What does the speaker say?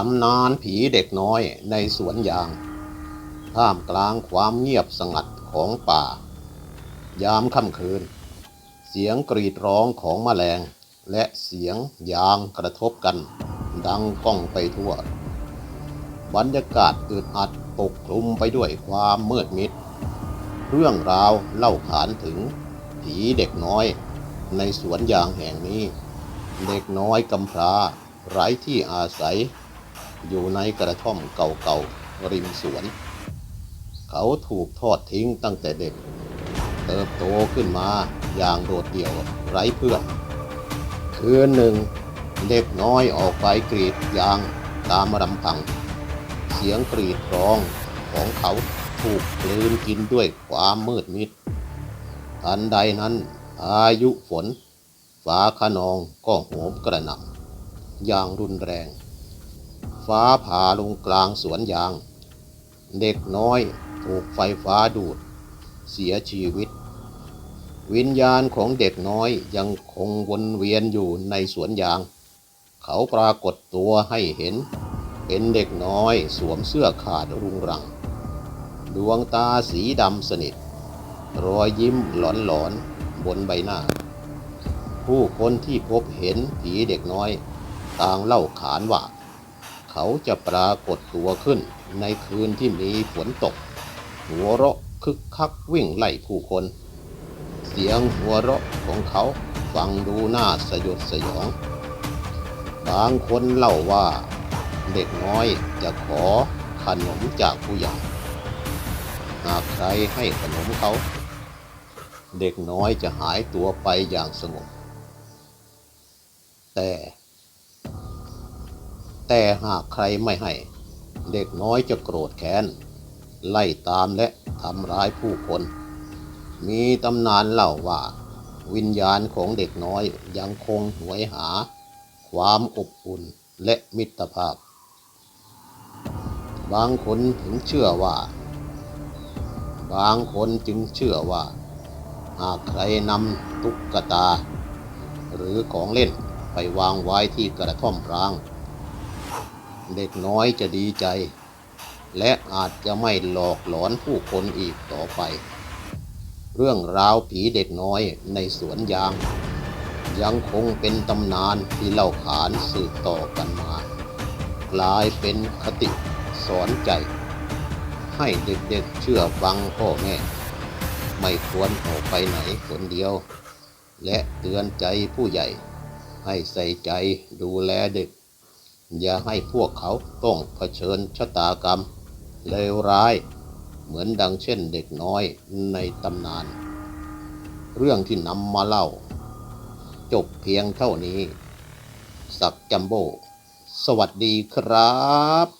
ตำนานผีเด็กน้อยในสวนยาง ท่ามกลางความเงียบสงัดของป่า ยามค่ำคืน เสียงกรีดร้องของแมลง และเสียงยางกระทบกัน ดังก้องไปทั่ว บรรยากาศอึดอัดปกคลุมไปด้วยความมืดมิด เรื่องราวเล่าขานถึงผีเด็กน้อย ในสวนยางแห่งนี้ เด็กน้อยกำพร้าไร้ที่อาศัย อยู่ในกระท่อมเก่าๆ ริมสวน เขาถูกทอดทิ้งตั้งแต่เด็ก เติบโตขึ้นมาอย่างโดดเดี่ยวไร้เพื่อนคืนหนึ่งเด็กน้อยออกไปกรีดยางตามลำพัง เสียงกรีดร้องของเขาถูกกลืนกินด้วยความมืดมิด ทันใดนั้นอายุฝน ฟ้าขนองก็โหมกระหน่ำอย่างรุนแรง ฟ้าผ่าลงกลางสวนยาง เด็กน้อยถูกไฟฟ้าดูด เสียชีวิต วิญญาณของเด็กน้อยยังคงวนเวียนอยู่ในสวนยาง เขาปรากฏตัวให้เห็น เป็นเด็กน้อยสวมเสื้อขาดรุงรัง ดวงตาสีดำสนิท รอยยิ้มหลอนๆบนใบหน้า ผู้คนที่พบเห็นผีเด็กน้อยต่างเล่าขานว่า เขาจะปรากฏตัวขึ้นในคืนที่มีฝนตก หัวเราะคึกคักวิ่งไล่ผู้คน เสียงหัวเราะของเขาฟังดูน่าสยดสยอง บางคนเล่าว่าเด็กน้อยจะขอขนมจากผู้ใหญ่หากใครให้ขนมเขา เด็กน้อยจะหายตัวไปอย่างสงบแต่ แต่หากใครไม่ให้ เด็กน้อยจะโกรธแค้น ไล่ตามและทำร้ายผู้คน มีตำนานเล่าว่า วิญญาณของเด็กน้อยยังคงหวยหา ความอบอุ่นและมิตรภาพ บางคนถึงเชื่อว่า บางคนจึงเชื่อว่า หากใครนำตุ๊กตา หรือของเล่นไปวางไว้ที่กระท่อมร้าง เด็กน้อยจะดีใจ และอาจจะไม่หลอกหลอนผู้คนอีกต่อไป เรื่องราวผีเด็กน้อยในสวนยาง ยังคงเป็นตำนานที่เล่าขานสืบต่อกันมา กลายเป็นคติสอนใจ ให้เด็กๆเชื่อฟังพ่อแม่ไม่ควรออกไปไหนคนเดียว และเตือนใจผู้ใหญ่ ให้ใส่ใจดูแลเด็ก อย่าให้พวกเขาต้องเผชิญชะตากรรม เลวร้าย เหมือนดังเช่นเด็กน้อยในตำนาน เรื่องที่นำมาเล่า จบเพียงเท่านี้ สักจัมโบ สวัสดีครับ